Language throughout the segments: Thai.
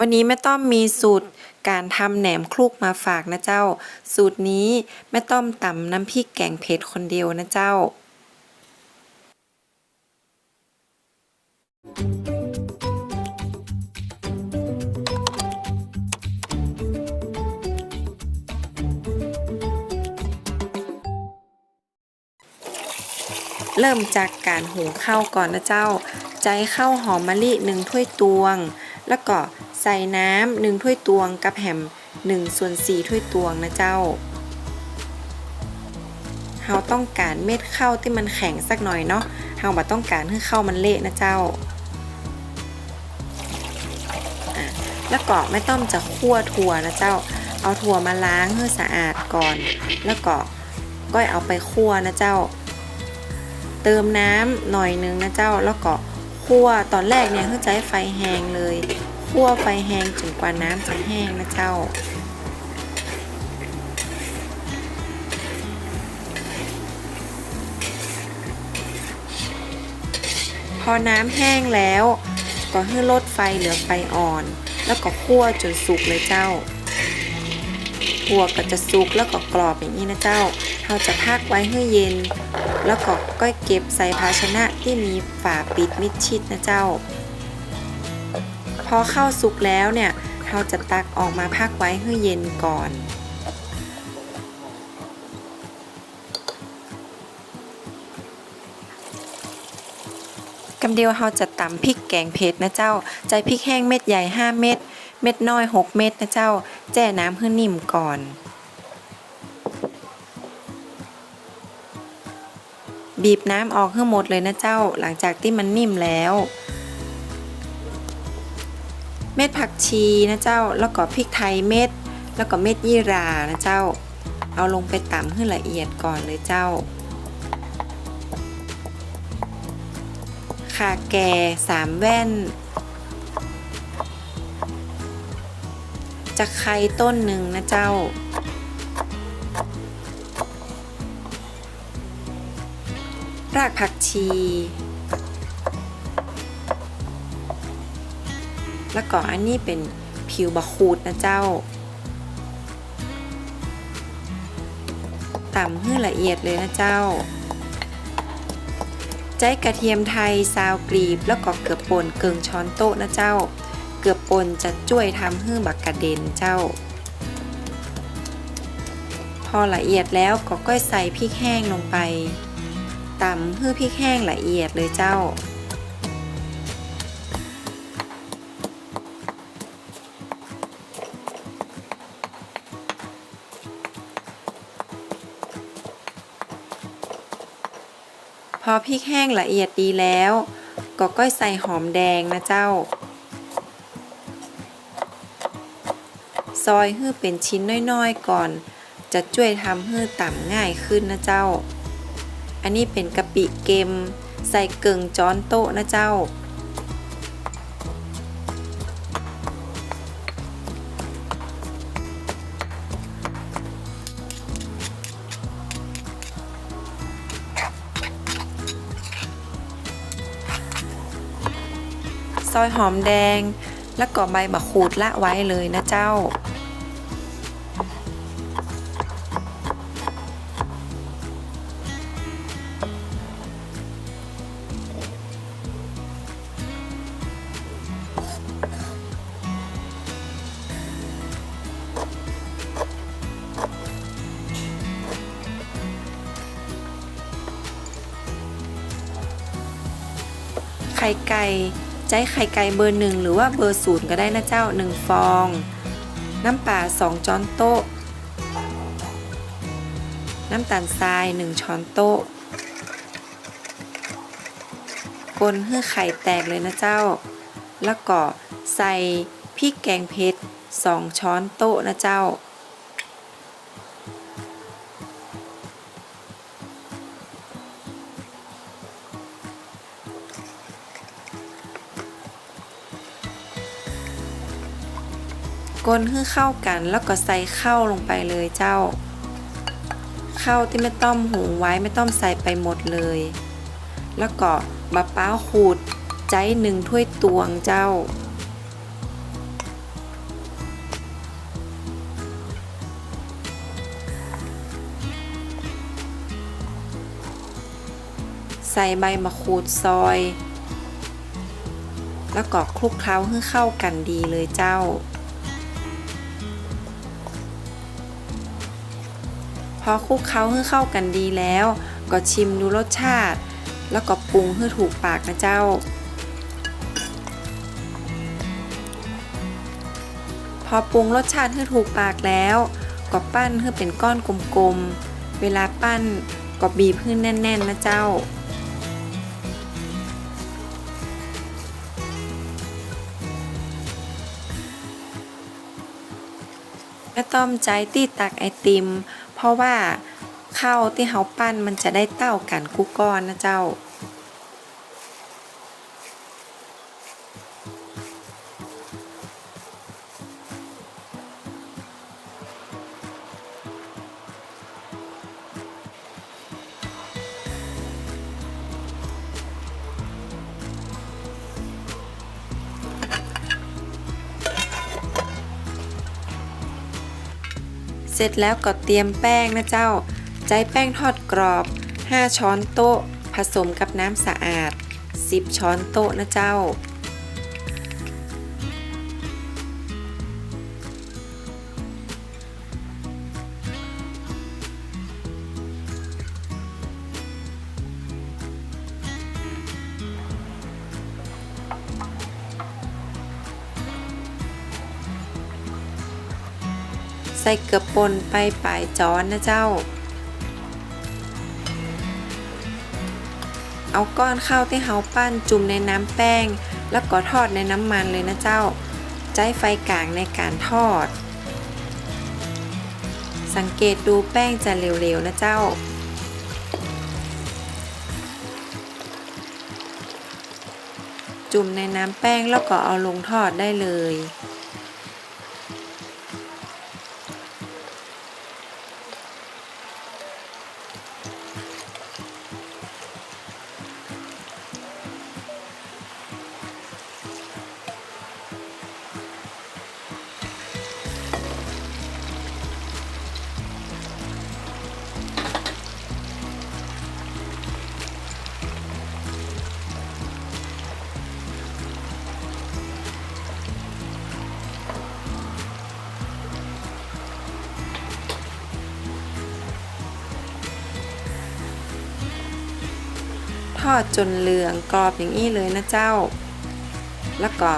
วันนี้แม่ต้อมมีสูตรการทำแหนมคลุกมาฝากนะเจ้า สูตรนี้แม่ต้อมตำน้ำพริกแกงเผ็ดคนเดียวนะเจ้า เริ่มจากการหุงข้าวก่อนนะเจ้า ใจข้าวหอมมะลิหนึ่งถ้วยตวง แล้วก็ ใส่น้ำหนึ่งถ้วยตวงกับแฮมหนึ่งส่วนสี่ถ้วยตวงนะเจ้าเราต้องการเม็ดข้าวที่มันแข็งสักหน่อยเนาะเราบ่ต้องการให้ข้าวมันเละนะเจ้า แล้วก็ไม่ต้องจะคั่วถั่วนะเจ้า เอาถั่วมาล้างให้สะอาดก่อน แล้วก็ก้อยเอาไปคั่วนะเจ้า เติมน้ำหน่อยนึงนะเจ้า แล้วก็คั่วตอนแรกเนี่ยเพื่อให้ไฟแห้งเลย คั่วไฟแห้งจนกว่าน้ำจะแห้งนะเจ้า พอน้ำแห้งแล้ว ก็ให้ลดไฟเหลือไฟอ่อน แล้วก็คั่วจนสุกเลยเจ้าถั่วก็จะสุกแล้วก็กรอบอย่างนี้นะเจ้า เราจะพักไว้ให้เย็น แล้วก็ก้อยเก็บใส่ภาชนะที่มีฝาปิดมิดชิดนะเจ้า พอเข้าวสุกแล้วเนี่ยเราจะตักออกมาพักไว้ให้เย็นก่อนกำเดียวเราจะตำพริกแกงเผ็ดนะเจ้า ใจพริกแห้งเม็ดใหญ่ 5 เม็ด เม็ดน้อย 6 เม็ดนะเจ้า แจ้น้ำให้นิ่มก่อนบีบน้ำออกให้หมดเลยนะเจ้า หลังจากที่มันนิ่มแล้ว เม็ดผักชีนะเจ้า แล้วก็พริกไทยเม็ด แล้วก็เม็ดยี่รานะเจ้า เอาลงไปตำให้ละเอียดก่อนเลยเจ้าขาแก่สามแว่นจะไข่ต้นหนึ่งนะเจ้า รากผักชี แล้วก็อันนี้เป็นผิวบะคูดนะเจ้าต่ำให้ละเอียดเลยนะเจ้าใจกระเทียมไทยซาวกรีบ แล้วก็เกือบป่นเกิงช้อนโต๊ะนะเจ้า เกือบป่นจะช่วยทำให้บักกระเด็นเจ้า พอละเอียดแล้วก็ก้อยใส่พริกแห้งลงไปตำให้พริกแห้งละเอียดเลยเจ้า พอพริกแห้งละเอียดดีแล้ว ก็ก้อยใส่หอมแดงนะเจ้า ซอยให้เป็นชิ้นน้อยๆก่อน จะช่วยทำให้ต่ำง่ายขึ้นนะเจ้า อันนี้เป็นกะปิเกม ใส่เกิงจ้อนโต๊ะนะเจ้า ซอยหอมแดง แล้วก็ใบมะขูดละไว้เลยนะเจ้า ไข่ไก่ ใจไข่ไก่เบอร์หนึ่งหรือว่าเบอร์ศูนย์ก็ได้นะเจ้า 1 ฟอง น้ำปลา2 ช้อนโต๊ะ น้ำตาลทราย 1 ช้อนโต๊ะกลนให้ไข่แตกเลยนะเจ้า แล้วก็ใส่พริกแกงเผ็ด2 ช้อนโต๊ะนะเจ้า กนให้เข้ากัน แล้วก็ใส่ข้าวลงไปเลยเจ้าข้าวที่ไม่ต้องหุงไว้ไม่ต้องใส่ไปหมดเลย แล้วก็มะพร้าวขูดใจหนึ่งถ้วยตวงเจ้า ใส่ใบมะขูดซอย แล้วก็คลุกเคล้าให้เข้ากันดีเลยเจ้า อคลุกเคล้าให้เข้ากันดีแล้ว ก็ชิมดูรสชาติ แล้วก็ปรุงให้ถูกปากนะเจ้า พอปรุงรสชาติให้ถูกปากแล้ว ก็ปั้นให้เป็นก้อนกลมๆ เวลาปั้นก็บีบให้แน่นๆนะเจ้าแม่ต้อมใจตีตักไอติม ราะว่าข้าวที่เขาปั้นมันจะได้เต้ากันกุกก้อนนะเจ้า เสร็จแล้วก็เตรียมแป้งนะเจ้า ใจแป้งทอดกรอบ 5 ช้อนโต๊ะ ผสมกับน้ำสะอาด 10 ช้อนโต๊ะนะเจ้า ส่เกลือป่นไปปลายจอนนะเจ้า เอาก้อนข้าวที่เฮาปั้นจุ่มในน้ำแป้ง แล้วก็ทอดในน้ำมันเลยนะเจ้าใจไฟกลางในการทอด สังเกตดูแป้งจะเร็วๆนะเจ้าจุ่มในน้ำแป้งแล้วก็เอาลงทอดได้เลย อดจนเหลืองกรอบอย่างนี้เลยนะเจ้า แล้วก็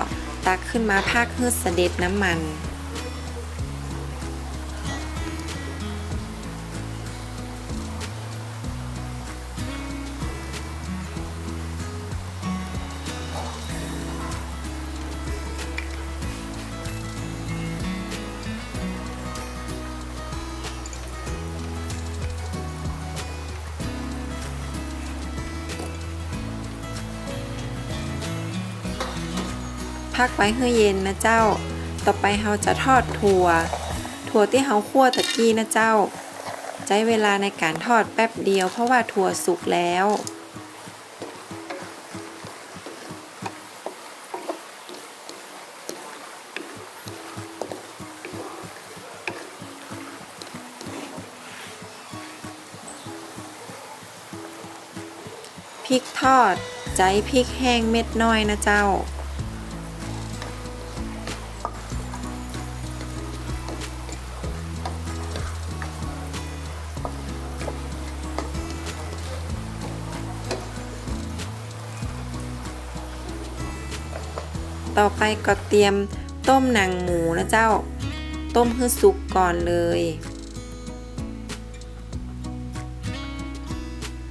ตักขึ้นมาพากฮืดเสด็จน้ำมัน พักไว้ให้เย็นนะเจ้า ต่อไปเราจะทอดถั่ว ถั่วที่เราคั่วตะกี้นะเจ้า ใช้เวลาในการทอดแป๊บเดียวเพราะว่าถั่วสุกแล้วพริกทอดใจพริกแห้งเม็ดน้อยนะเจ้า ต่อไปก็เตรียมต้มหนังหมูนะเจ้า ต้มให้สุกก่อนเลย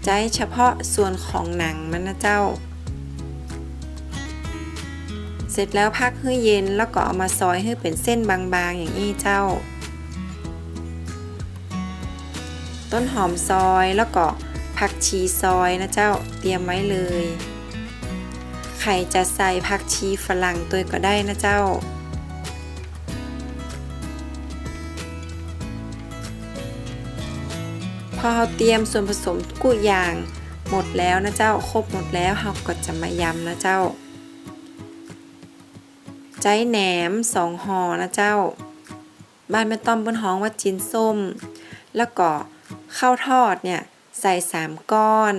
ใจเฉพาะส่วนของหนังมันนะเจ้า เสร็จแล้วพักให้เย็นแล้วก็เอามาซอยให้เป็นเส้นบางๆอย่างนี้เจ้า ต้นหอมซอยแล้วก็ผักชีซอยนะเจ้าเตรียมไว้เลย ไข่จะใส่ผักชีฝรั่งตัวก็ได้นะเจ้า พอเราเตรียมส่วนผสมกุอย่าง หมดแล้วนะเจ้า ครบหมดแล้วเราก็จะมายำนะเจ้า ใจแหนมสองห่อนะเจ้า บ้านแม่ต้อมบนห้องว่าจินส้ม แล้วก็ข้าวทอดเนี่ยใส่สามก้อน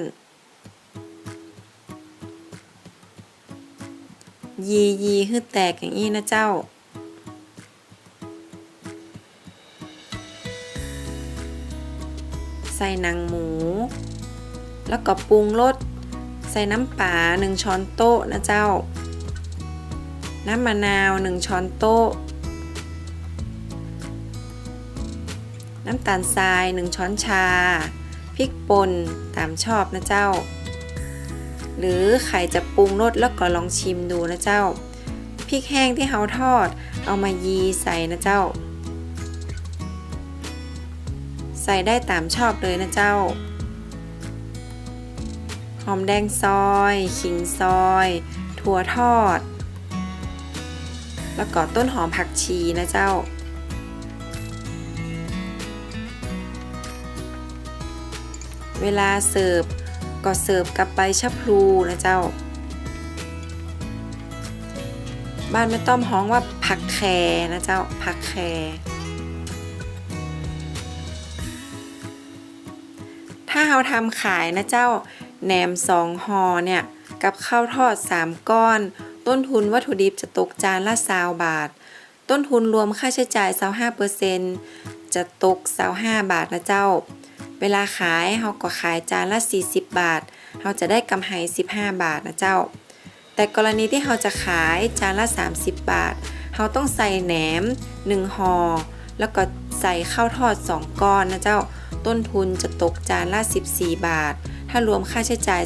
ยียีให้แตกอย่างนี้นะเจ้า ใส่หนังหมู แล้วก็ปรุงรสใส่น้ำปลาหนึ่งช้อนโต๊ะนะเจ้า น้ำมะนาวหนึ่งช้อนโต๊ะ น้ำตาลทรายหนึ่งช้อนชา พริกป่นตามชอบนะเจ้า หรือใครจะปรุงรสแล้วก็ลองชิมดูนะเจ้าพริกแห้งที่เขาทอด เอามายีใส่นะเจ้า ใส่ได้ตามชอบเลยนะเจ้า หอมแดงซอย ขิงซอย ถั่วทอด แล้วก็ต้นหอมผักชีนะเจ้าเวลาเสิร์ฟ ก็เสิร์ฟกับใบชะพลูนะเจ้า บ้านไม่ต้อมฮ้องว่าผักแครนะเจ้าผักแครถ้าเราทำขายนะเจ้าแหนมสองห่อเนี่ยกับข้าวทอด 3 ก้อน ต้นทุนวัตถุดิบจะตกจานละ20บาท ต้นทุนรวมค่าใช้จ่าย25%จะตก25บาทนะเจ้า เวลาขายเราก็ขายจานละ 40 บาทเราจะได้กำไร15 บาทนะเจ้า แต่กรณีที่เราจะขายจานละ 30 บาทเราต้องใส่แหนม1ห่อแล้วก็ใส่ข้าวทอด 2 ก้อนนะเจ้า ต้นทุนจะตกจานละ 14 บาท ถ้ารวมค่าใช้จ่าย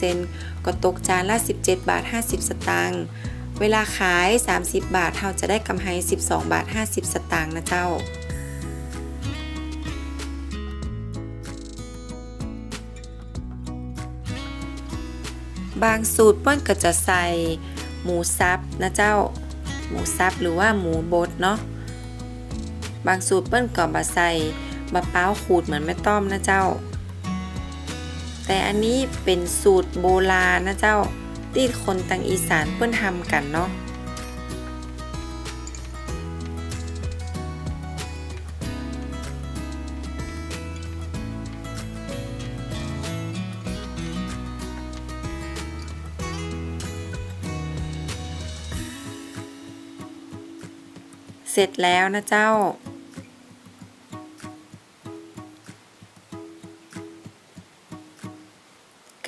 25%ก็ตกจานละ 17 บาท 50 สตางค์เวลาขาย 30 บาทเราจะได้กำไร 12 บาท 50 สตางค์นะเจ้า บางสูตรเปิ้นก็จะใส่หมูซับนะเจ้า หมูซับหรือว่าหมูบดเนาะ บางสูตรเปิ้นก็บะใส่มะพร้าวขูดเหมือนแม่ต้อมนะเจ้า แต่อันนี้เป็นสูตรโบราณนะเจ้าที่คนตังอีสานเปิ้นทำกันเนาะ เสร็จแล้วนะเจ้า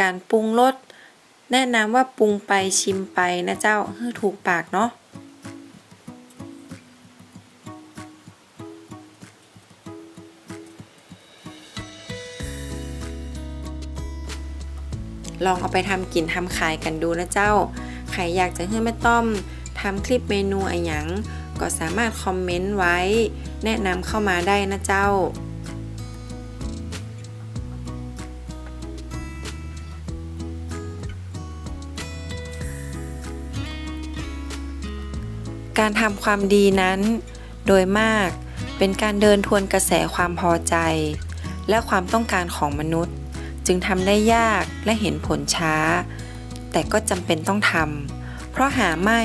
การปรุงรสแนะนำว่าปรุงไปชิมไปนะเจ้าให้ถูกปากเนาะลองเอาไปทำกินทำขายกันดูนะเจ้า ใครอยากจะให้แม่ต้อมทำคลิปเมนูอะไรหยัง ก็สามารถคอมเมนต์ไว้ แนะนำเข้ามาได้นะเจ้า การทำความดีนั้น โดยมากเป็นการเดินทวนกระแสความพอใจ และความต้องการของมนุษย์ จึงทำได้ยากและเห็นผลช้า แต่ก็จำเป็นต้องทำเพราะหาไม่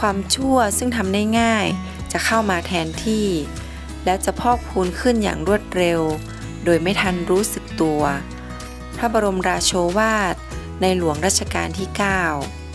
ความชั่วซึ่งทำได้ง่าย จะเข้ามาแทนที่ และจะพอกพูนขึ้นอย่างรวดเร็ว โดยไม่ทันรู้สึกตัว พระบรมราโชวาทในหลวงรัชกาลที่ 9